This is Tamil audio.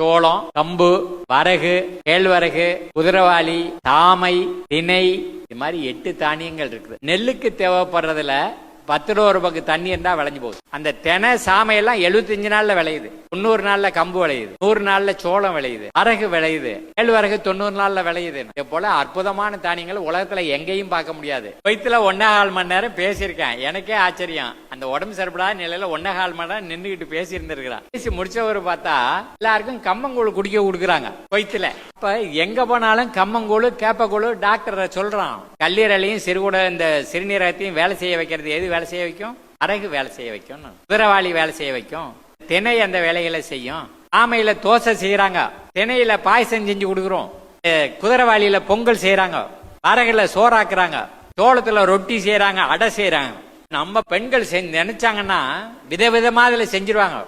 சோளம் கம்பு வரகு கேழ்வரகு குதிரவாளி தாமை திணை இது மாதிரி எட்டு தானியங்கள் இருக்குது. நெல்லுக்கு தேவைப்படுறதுல பத்து ரூபா ரூபாய்க்கு தண்ணி இருந்தால் விளைஞ்சு போகுது. அந்த தெனை சாமையெல்லாம் எழுபத்தஞ்சு நாளில் விளையுது. தொண்ணூறு நாளில் கம்பு விளையுது. நூறு நாளில் சோளம் விளையுது. அரகு விளையுது. கேழ்வரகு தொண்ணூறு நாளில் விளையுது. இதே போல அற்புதமான தானியங்கள் உலகத்தில் எங்கேயும் பார்க்க முடியாது. வயிற்றுல ஒன்னகால் மணி நேரம் பேசியிருக்கேன். எனக்கே ஆச்சரியம். அந்த உடம்பு சரிபடாத நிலையில ஒன்னகால் மணி நேரம் நின்றுகிட்டு பேசி இருந்திருக்கிறான் பேசி முடிச்சவர் பார்த்தா எல்லாருக்கும் கம்மங்கூழ் குடிக்க கொடுக்குறாங்க வயிற்றுல இப்ப எங்க போனாலும் கம்மங்கூழு கேப்பக்கூழ் டாக்டரை சொல்றான். கல்லீரலையும் சிறுகுட இந்த சிறுநீரகத்தையும் வேலை செய்ய வைக்கிறது எது வேலை செய்ய வைக்கும்? அரகு வேலை செய்ய வைக்கும் குதிரவாளி வேலை செய்ய வைக்கும். திணை அந்த வேலைகளை செய்யும். ஆமையில தோசை செய்யறாங்க திணையில பாயசம் செஞ்சு கொடுக்குறோம். குதிரவாளியில பொங்கல் செய்யறாங்க அரகுல சோறாக்குறாங்க. சோளத்துல ரொட்டி செய்யறாங்க அடை செய்யறாங்க நம்ம பெண்கள் செஞ்சு நினைச்சாங்கன்னா விதவிதமா அதுல செஞ்சிருவாங்க.